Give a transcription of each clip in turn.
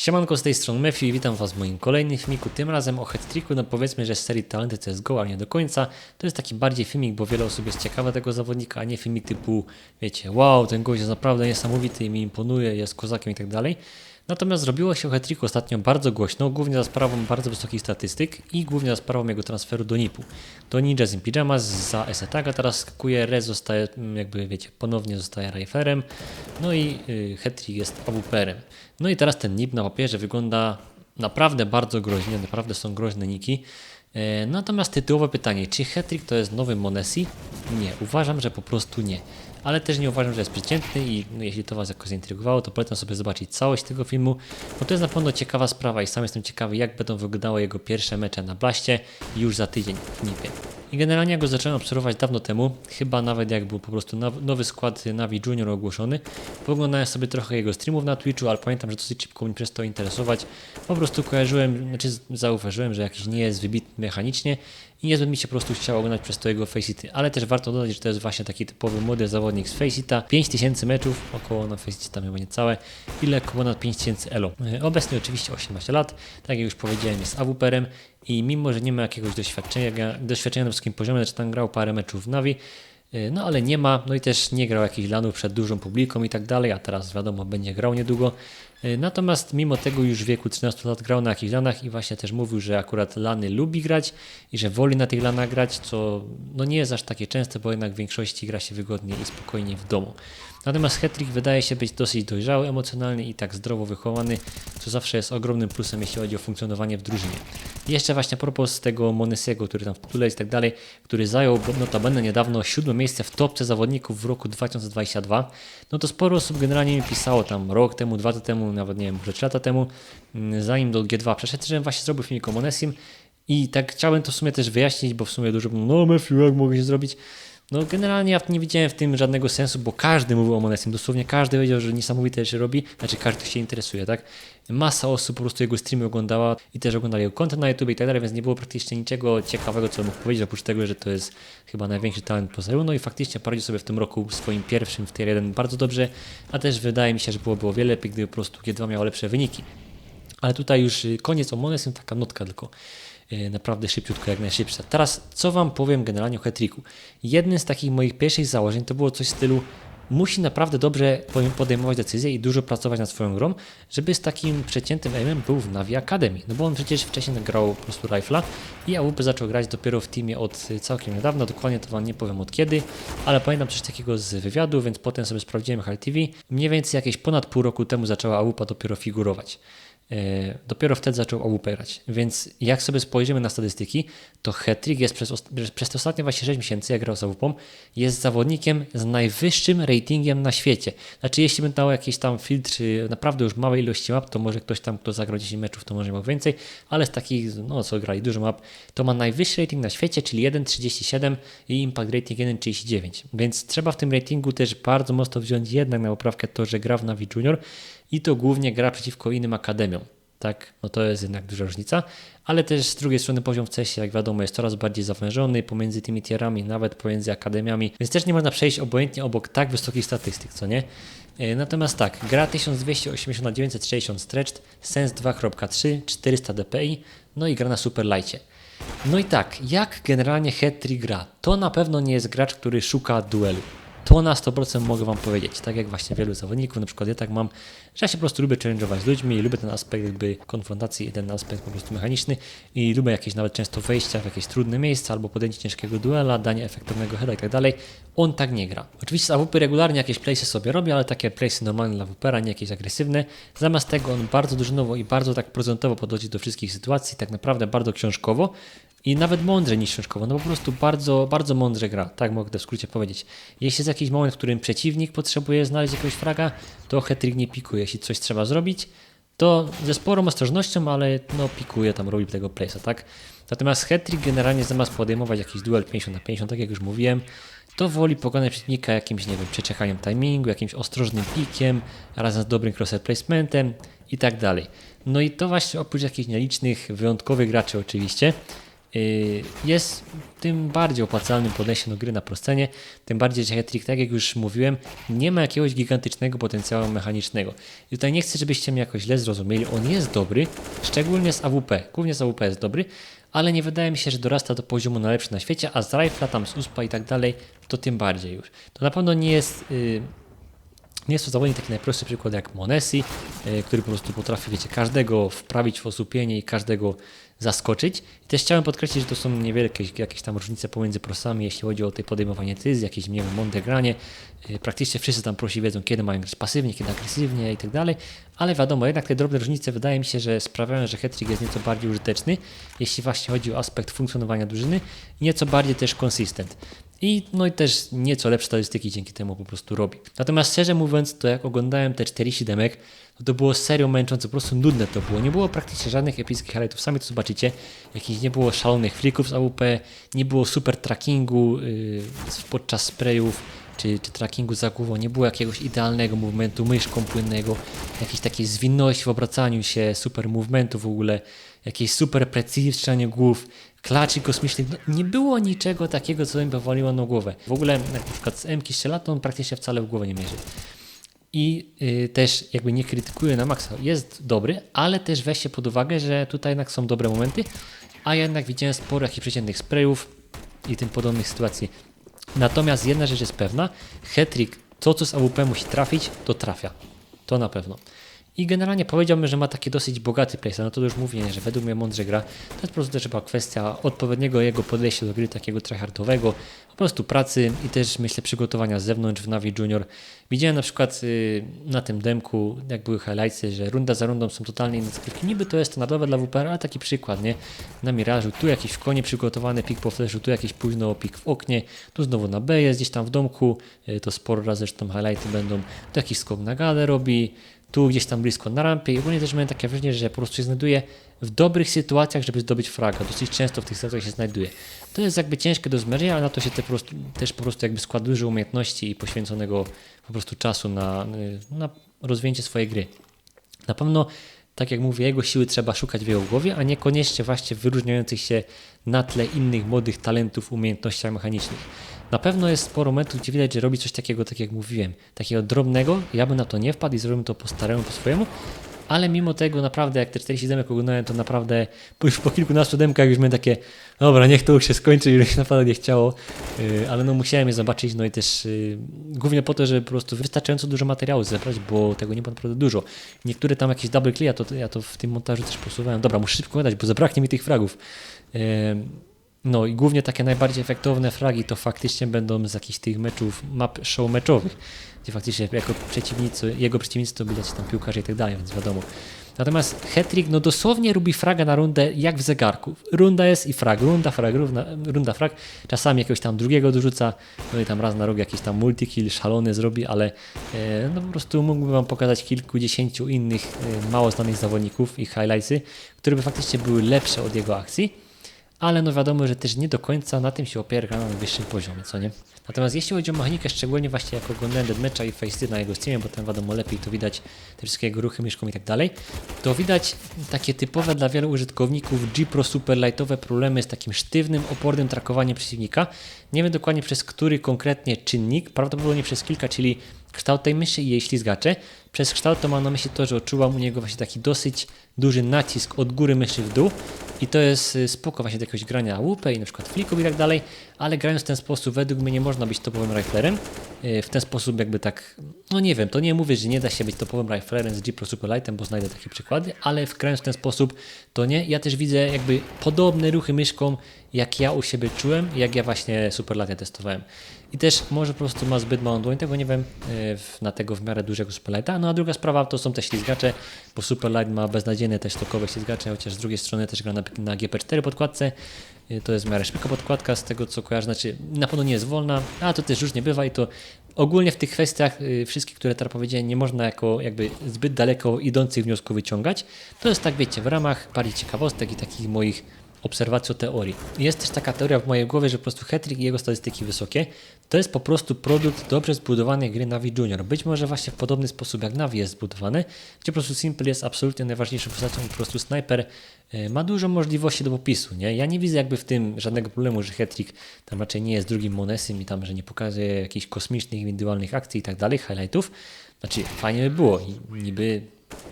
Siemanko z tej strony Matthew i witam Was w moim kolejnym filmiku, tym razem o hat-tricku, no powiedzmy, że z serii Talenty CSGO, ale nie do końca. To jest taki bardziej filmik, bo wiele osób jest ciekawe tego zawodnika, a nie filmik typu, wiecie, wow, ten gość jest naprawdę niesamowity i mi imponuje, jest kozakiem i tak dalej. Natomiast zrobiło się hat ostatnio bardzo głośno, głównie za sprawą bardzo wysokich statystyk i głównie za sprawą jego transferu do NIP-u. Do Ninja in Pyjamas za Esetaga teraz skakuje, Rez zostaje, mm, jakby wiecie, ponownie zostaje Raiferem, no i y, hat jest AWP-em. No i teraz ten NIP na papierze wygląda naprawdę bardzo groźnie, naprawdę są groźne niki. E, Natomiast tytułowe pytanie, czy Hattrick to jest nowy Monesi? Nie, uważam, że po prostu nie. Ale też nie uważam, że jest przeciętny i no, jeśli to Was jakoś zaintrygowało, to polecam sobie zobaczyć całość tego filmu, bo to jest na pewno ciekawa sprawa i sam jestem ciekawy, jak będą wyglądały jego pierwsze mecze na Blaście już za tydzień w Nipie. I generalnie go zacząłem obserwować dawno temu, chyba nawet jak był po prostu now- nowy skład Navi Junior ogłoszony. Poglądałem sobie trochę jego streamów na Twitchu, ale pamiętam, że dosyć szybko mnie przez to interesować. Po prostu kojarzyłem, znaczy zauważyłem, że jakiś nie jest wybitny mechanicznie i niezbyt mi się po prostu chciało oglądać przez to jego Faceit. Ale też warto dodać, że to jest właśnie taki typowy młody zawodnik z Faceita. 5000 meczów, około na Faceit tam chyba niecałe i lekko ponad 5000 elo. E, Obecnie oczywiście 18 lat, tak jak już powiedziałem jest AWP-em i mimo, że nie ma jakiegoś doświadczenia, doświadczenia na wysokim poziomie, znaczy tam grał parę meczów w Navi, yy, no ale nie ma, no i też nie grał jakichś lanów przed dużą publiką i tak dalej, a teraz wiadomo, będzie grał niedługo. Yy, Natomiast mimo tego już w wieku 13 lat grał na jakichś lanach i właśnie też mówił, że akurat lany lubi grać i że woli na tych lanach grać, co no nie jest aż takie częste, bo jednak w większości gra się wygodnie i spokojnie w domu. Natomiast Hetrick wydaje się być dosyć dojrzały emocjonalnie i tak zdrowo wychowany, co zawsze jest ogromnym plusem, jeśli chodzi o funkcjonowanie w drużynie. I jeszcze właśnie propos tego Monesiego, który tam w tytule jest tak dalej, który zajął notabene niedawno siódme miejsce w topce zawodników w roku 2022, no to sporo osób generalnie mi pisało tam rok temu, dwa lata temu, nawet nie wiem, może trzy lata temu, mm, zanim do G2 przeszedł, że właśnie zrobił filmik o Monesim i tak chciałem to w sumie też wyjaśnić, bo w sumie dużo, no Matthew, jak mogę się zrobić? No generalnie ja nie widziałem w tym żadnego sensu, bo każdy mówił o Monesim, dosłownie każdy wiedział, że niesamowite rzeczy robi, znaczy każdy się interesuje, tak? Masa osób po prostu jego streamy oglądała i też oglądali jego content na YouTube i tak dalej, więc nie było praktycznie niczego ciekawego, co mógł powiedzieć, oprócz tego, że to jest chyba największy talent poza no i faktycznie poradził sobie w tym roku swoim pierwszym w tier 1 bardzo dobrze, a też wydaje mi się, że byłoby o wiele lepiej, gdyby po prostu G2 miało lepsze wyniki. Ale tutaj już koniec o Monesim, taka notka tylko naprawdę szybciutko, jak najszybsza. Teraz, co Wam powiem generalnie o Hetriku? Jednym z takich moich pierwszych założeń to było coś w stylu musi naprawdę dobrze podejmować decyzje i dużo pracować nad swoją grą, żeby z takim przeciętym aimem był w Navi Academy. No bo on przecież wcześniej grał po prostu Rifla i AWP zaczął grać dopiero w teamie od całkiem niedawna, dokładnie to Wam nie powiem od kiedy, ale pamiętam coś takiego z wywiadu, więc potem sobie sprawdziłem HL TV. Mniej więcej jakieś ponad pół roku temu zaczęła AWP dopiero figurować. E, dopiero wtedy zaczął grać. Więc jak sobie spojrzymy na statystyki, to Hetrick jest przez, przez te ostatnie właśnie 6 miesięcy, jak grał z AWP, jest zawodnikiem z najwyższym ratingiem na świecie. Znaczy, jeśli bym dał jakieś tam filtry, naprawdę już małej ilości map, to może ktoś tam, kto zagrał 10 meczów, to może miał więcej, ale z takich, no co grali dużo map, to ma najwyższy rating na świecie, czyli 1,37 i impact rating 1,39. Więc trzeba w tym ratingu też bardzo mocno wziąć jednak na poprawkę to, że gra w Navi Junior, i to głównie gra przeciwko innym akademiom. Tak, no to jest jednak duża różnica, ale też z drugiej strony poziom w CESie, jak wiadomo, jest coraz bardziej zawężony pomiędzy tymi tierami, nawet pomiędzy akademiami, więc też nie można przejść obojętnie obok tak wysokich statystyk, co nie? E, natomiast tak, gra 1280 na 960 stretched, Sense 2.3, 400 dpi, no i gra na super lightie. No i tak, jak generalnie Hetri gra? To na pewno nie jest gracz, który szuka duelu. To na 100% mogę Wam powiedzieć. Tak jak właśnie wielu zawodników, na przykład ja tak mam, że ja się po prostu lubię challenge'ować z ludźmi i lubię ten aspekt jakby konfrontacji i ten aspekt po prostu mechaniczny i lubię jakieś nawet często wejścia w jakieś trudne miejsca albo podjęcie ciężkiego duela, danie efektywnego heada i tak dalej. On tak nie gra. Oczywiście z AWP regularnie jakieś playsy sobie robi, ale takie playsy normalne dla AWPera, nie jakieś agresywne. Zamiast tego on bardzo drużynowo i bardzo tak prezentowo podchodzi do wszystkich sytuacji, tak naprawdę bardzo książkowo, i nawet mądrze niż książkowo, no po prostu bardzo, bardzo mądrze gra, tak mogę w skrócie powiedzieć. Jeśli jakiś moment, w którym przeciwnik potrzebuje znaleźć jakiegoś fraga, to Hetrik nie pikuje. Jeśli coś trzeba zrobić, to ze sporą ostrożnością, ale no pikuje tam, robi tego place'a, tak? Natomiast Hetrik generalnie zamiast podejmować jakiś duel 50 na 50, tak jak już mówiłem, to woli pokonać przeciwnika jakimś, nie wiem, timingu, jakimś ostrożnym pikiem, razem z dobrym crosser placementem i tak dalej. No i to właśnie oprócz jakichś nielicznych, wyjątkowych graczy oczywiście, jest tym bardziej opłacalnym podejściem do gry na proscenie, tym bardziej, że Hattrick, tak jak już mówiłem, nie ma jakiegoś gigantycznego potencjału mechanicznego. I tutaj nie chcę, żebyście mnie jakoś źle zrozumieli, on jest dobry, szczególnie z AWP, głównie z AWP jest dobry, ale nie wydaje mi się, że dorasta do poziomu najlepszy na świecie, a z rifla, tam z USPA i tak dalej, to tym bardziej już. To na pewno nie jest... Yy, nie jest to zawodnik taki najprostszy przykład jak Monesi, yy, który po prostu potrafi, wiecie, każdego wprawić w osłupienie i każdego zaskoczyć. I też chciałem podkreślić, że to są niewielkie jakieś tam różnice pomiędzy prosami, jeśli chodzi o te podejmowanie decyzji, jakieś, nie wiem, mądre granie. Yy, praktycznie wszyscy tam prosi wiedzą, kiedy mają grać pasywnie, kiedy agresywnie i tak dalej, ale wiadomo, jednak te drobne różnice wydaje mi się, że sprawiają, że Hattrick jest nieco bardziej użyteczny, jeśli właśnie chodzi o aspekt funkcjonowania drużyny, nieco bardziej też konsystent. I, no i też nieco lepsze statystyki dzięki temu po prostu robi. Natomiast szczerze mówiąc, to jak oglądałem te 40 demek, to, to było serio męczące, po prostu nudne to było. Nie było praktycznie żadnych epickich highlightów, sami to zobaczycie. Jakichś nie było szalonych flików z AWP, nie było super trackingu yy, podczas sprayów, czy, czy trackingu za głową, nie było jakiegoś idealnego movementu myszką płynnego, jakiejś takiej zwinności w obracaniu się, super movementu w ogóle, jakiejś super precyzji w strzelaniu głów, klaczy kosmicznych, no, nie było niczego takiego, co bym powaliło na głowę. W ogóle na przykład z M-ki on praktycznie wcale w głowę nie mierzy. I y, też jakby nie krytykuję na maksa, jest dobry, ale też weźcie pod uwagę, że tutaj jednak są dobre momenty, a jednak widziałem sporo jakichś przeciętnych sprayów i tym podobnych sytuacji. Natomiast jedna rzecz jest pewna, Hetrick, to co z AWP musi trafić, to trafia. To na pewno. I generalnie powiedziałbym, że ma taki dosyć bogaty playstyle. No to już mówię, że według mnie mądrze gra. To jest po prostu też chyba kwestia odpowiedniego jego podejścia do gry, takiego tryhardowego, po prostu pracy i też myślę przygotowania z zewnątrz w Navi Junior. Widziałem na przykład yy, na tym demku, jak były highlightsy, że runda za rundą są totalnie inne zagrywki. Niby to jest standardowe dla WPR, ale taki przykład, nie? Na Mirażu, tu jakiś w konie przygotowany pik po flashu, tu jakiś późno pik w oknie, tu znowu na B jest gdzieś tam w domku, yy, to sporo razy zresztą highlighty będą, tu jakiś skok na galę robi, tu gdzieś tam blisko na rampie i ogólnie też miałem takie wrażenie, że po prostu się znajduje w dobrych sytuacjach, żeby zdobyć fraga. Dosyć często w tych sytuacjach się znajduje. To jest jakby ciężkie do zmierzenia, ale na to się te po prostu, też po prostu jakby składa dużo umiejętności i poświęconego po prostu czasu na, na rozwinięcie swojej gry. Na pewno, tak jak mówię, jego siły trzeba szukać w jego głowie, a niekoniecznie właśnie wyróżniających się na tle innych młodych talentów, umiejętnościach mechanicznych. Na pewno jest sporo momentów, gdzie widać, że robi coś takiego, tak jak mówiłem, takiego drobnego. Ja bym na to nie wpadł i zrobił to po staremu, po swojemu. Ale mimo tego naprawdę, jak te 40 demek oglądałem, to naprawdę już po kilkunastu demkach już miałem takie, dobra, niech to już się skończy, już naprawdę nie chciało. Yy, ale no musiałem je zobaczyć, no i też yy, głównie po to, żeby po prostu wystarczająco dużo materiału zebrać, bo tego nie było naprawdę dużo. Niektóre tam jakieś double clear, to ja to w tym montażu też posuwałem. Dobra, muszę szybko gadać, bo zabraknie mi tych fragów. No i głównie takie najbardziej efektowne fragi to faktycznie będą z jakichś tych meczów, map show meczowych, gdzie faktycznie jako przeciwnicy, jego przeciwnicy to widać tam piłkarze i tak dalej, więc wiadomo. Natomiast Hetrik no dosłownie robi fraga na rundę jak w zegarku. Runda jest i frag, runda, frag, runda, runda frag. Czasami jakiegoś tam drugiego dorzuca, no i tam raz na rok jakiś tam multikill szalony zrobi, ale e, no po prostu mógłbym wam pokazać kilkudziesięciu innych e, mało znanych zawodników i highlightsy, które by faktycznie były lepsze od jego akcji ale no wiadomo, że też nie do końca na tym się opiera na wyższym poziomie, co nie? Natomiast jeśli chodzi o mechanikę, szczególnie właśnie jak oglądałem Deadmatcha i Face'y na jego streamie, bo tam wiadomo lepiej to widać te wszystkie jego ruchy myszką i tak dalej, to widać takie typowe dla wielu użytkowników G-Pro Super Lightowe problemy z takim sztywnym, opornym trakowaniem przeciwnika. Nie wiem dokładnie przez który konkretnie czynnik, prawdopodobnie przez kilka, czyli kształt tej myszy i jej ślizgacze. Przez kształt to mam na myśli to, że odczuwam u niego właśnie taki dosyć duży nacisk od góry myszy w dół i to jest y, spoko właśnie do jakiegoś grania łupę i na przykład flików i tak dalej, ale grając w ten sposób według mnie nie można być topowym riflerem. Y, w ten sposób jakby tak, no nie wiem, to nie mówię, że nie da się być topowym riflerem z G Pro Superlightem, bo znajdę takie przykłady, ale grając w ten sposób to nie. Ja też widzę jakby podobne ruchy myszką, jak ja u siebie czułem, jak ja właśnie Superlightem testowałem. I też może po prostu ma zbyt małą dłoń, tego nie wiem, y, na tego w miarę dużego Superlighta. No a druga sprawa to są te ślizgacze, bo Superlight ma beznadziejne też tokowe ślizgacze, chociaż z drugiej strony też gra na, na GP4 podkładce. Y, To jest w miarę szybka podkładka, z tego co kojarzę, znaczy na pewno nie jest wolna, a to też różnie bywa i to ogólnie w tych kwestiach y, wszystkich, które teraz powiedziałem, nie można jako jakby zbyt daleko idących wniosków wyciągać. To jest tak, wiecie, w ramach bardziej ciekawostek i takich moich obserwacją teorii. Jest też taka teoria w mojej głowie, że po prostu Hetrik i jego statystyki wysokie to jest po prostu produkt dobrze zbudowanej gry Navi Junior. Być może właśnie w podobny sposób jak Navi jest zbudowane, gdzie po prostu Simple jest absolutnie najważniejszą postacią po prostu Sniper e, ma dużo możliwości do popisu. Nie? Ja nie widzę jakby w tym żadnego problemu, że Hetrik tam raczej nie jest drugim Monesem i tam, że nie pokazuje jakichś kosmicznych, indywidualnych akcji i tak dalej, highlightów. Znaczy fajnie by było i niby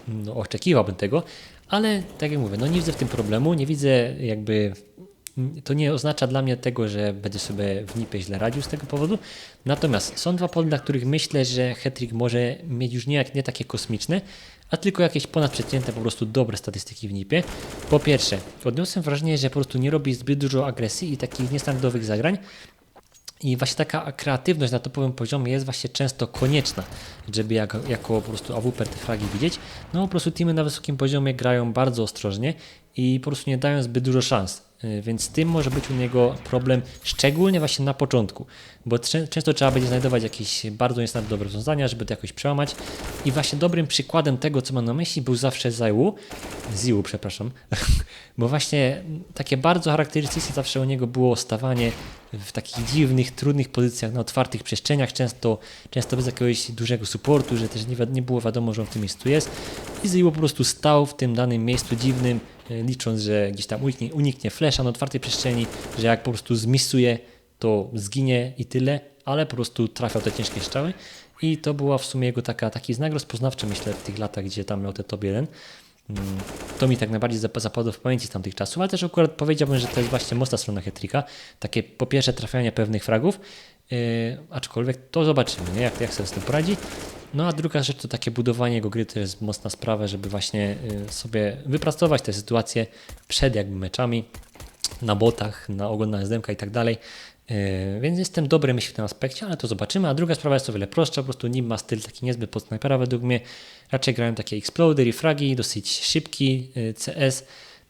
no, oczekiwałbym tego, ale tak jak mówię, no nie widzę w tym problemu, nie widzę jakby to nie oznacza dla mnie tego, że będę sobie w nipie źle radził z tego powodu. Natomiast są dwa powody, dla których myślę, że Hetrik może mieć już nie, nie takie kosmiczne, a tylko jakieś ponadprzeciętne, po prostu dobre statystyki w nipie. Po pierwsze, odniosłem wrażenie, że po prostu nie robi zbyt dużo agresji i takich niestandardowych zagrań, i właśnie taka kreatywność na topowym poziomie jest właśnie często konieczna, żeby jak, jako po prostu AWP te fragi widzieć. No po prostu teamy na wysokim poziomie grają bardzo ostrożnie i po prostu nie dają zbyt dużo szans. Y, Więc z tym może być u niego problem, szczególnie właśnie na początku, bo często trzeba będzie znajdować jakieś bardzo niestandardowe rozwiązania, żeby to jakoś przełamać. I właśnie dobrym przykładem tego, co mam na myśli, był zawsze Zaiwu, Ziu, przepraszam, bo właśnie takie bardzo charakterystyczne zawsze u niego było stawanie w takich dziwnych, trudnych pozycjach na otwartych przestrzeniach, często, często bez jakiegoś dużego supportu, że też nie, nie było wiadomo, że on w tym miejscu jest. I po prostu stał w tym danym miejscu dziwnym, e, licząc, że gdzieś tam uniknie, uniknie flesza na otwartej przestrzeni, że jak po prostu zmisuje, to zginie i tyle, ale po prostu trafiał te ciężkie strzały. I to była w sumie jego taka, taki znak rozpoznawczy, myślę, w tych latach, gdzie tam miał te top 1. To mi tak najbardziej zap- zapadło w pamięci z tamtych czasów, ale też akurat powiedziałbym, że to jest właśnie mocna strona Hetrika. Takie po pierwsze trafianie pewnych fragów, yy, aczkolwiek to zobaczymy, nie? Jak, jak sobie z tym poradzi. No a druga rzecz to takie budowanie jego gry to jest mocna sprawa, żeby właśnie yy, sobie wypracować te sytuacje przed jakby meczami na botach, na oglądaniu zdemka i tak dalej. Yy, Więc jestem dobry myśli w tym aspekcie, ale to zobaczymy. A druga sprawa jest o wiele prostsza, po prostu nim ma styl taki niezbyt pod snajpera według mnie. Raczej grają takie exploder i fragi, dosyć szybki yy, CS.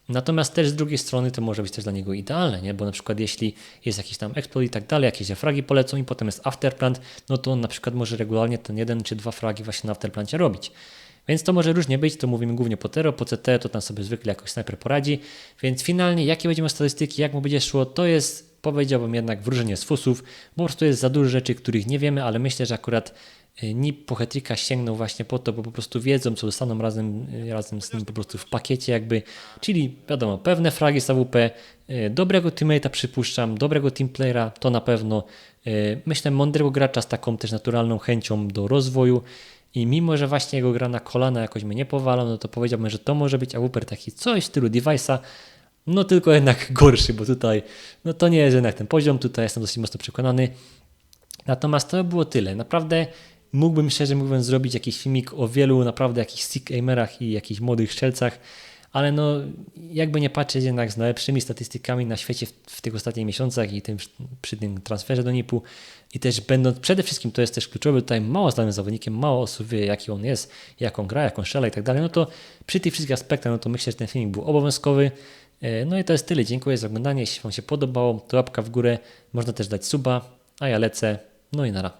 Natomiast też z drugiej strony to może być też dla niego idealne, nie? bo na przykład jeśli jest jakiś tam explode i tak dalej, jakieś fragi polecą i potem jest afterplant, no to on na przykład może regularnie ten jeden czy dwa fragi właśnie na afterplancie robić. Więc to może różnie być, to mówimy głównie po Tero, po CT to tam sobie zwykle jakoś snajper poradzi. Więc finalnie jakie będziemy statystyki, jak mu będzie szło, to jest powiedziałbym jednak wróżenie z fusów, bo po prostu jest za dużo rzeczy, których nie wiemy, ale myślę, że akurat y, NIP po Hetrika sięgnął właśnie po to, bo po prostu wiedzą, co dostaną razem, y, razem z nim po prostu w pakiecie jakby, czyli wiadomo, pewne fragi z AWP, y, dobrego teammate'a przypuszczam, dobrego teamplayera, to na pewno, myślę mądrego gracza z taką też naturalną chęcią do rozwoju, i mimo, że właśnie jego gra na kolana jakoś mnie nie powala, no to powiedziałbym, że to może być AWP taki coś w stylu Device'a, no tylko jednak gorszy, bo tutaj, no to nie jest jednak ten poziom, tutaj jestem dosyć mocno przekonany. Natomiast to było tyle. Naprawdę mógłbym szczerze mówiąc zrobić jakiś filmik o wielu naprawdę jakichś sick aimerach i jakichś młodych strzelcach, ale no jakby nie patrzeć jednak z najlepszymi statystykami na świecie w, w tych ostatnich miesiącach i tym, przy tym transferze do NIP-u i też będąc, przede wszystkim to jest też kluczowe, tutaj mało znanym zawodnikiem, mało osób wie jaki on jest, jak on gra, jak on strzela i tak dalej, no to przy tych wszystkich aspektach, no to myślę, że ten filmik był obowiązkowy. E, No i to jest tyle. Dziękuję za oglądanie. Jeśli Wam się podobało, to łapka w górę. Można też dać suba, a ja lecę. No i nara.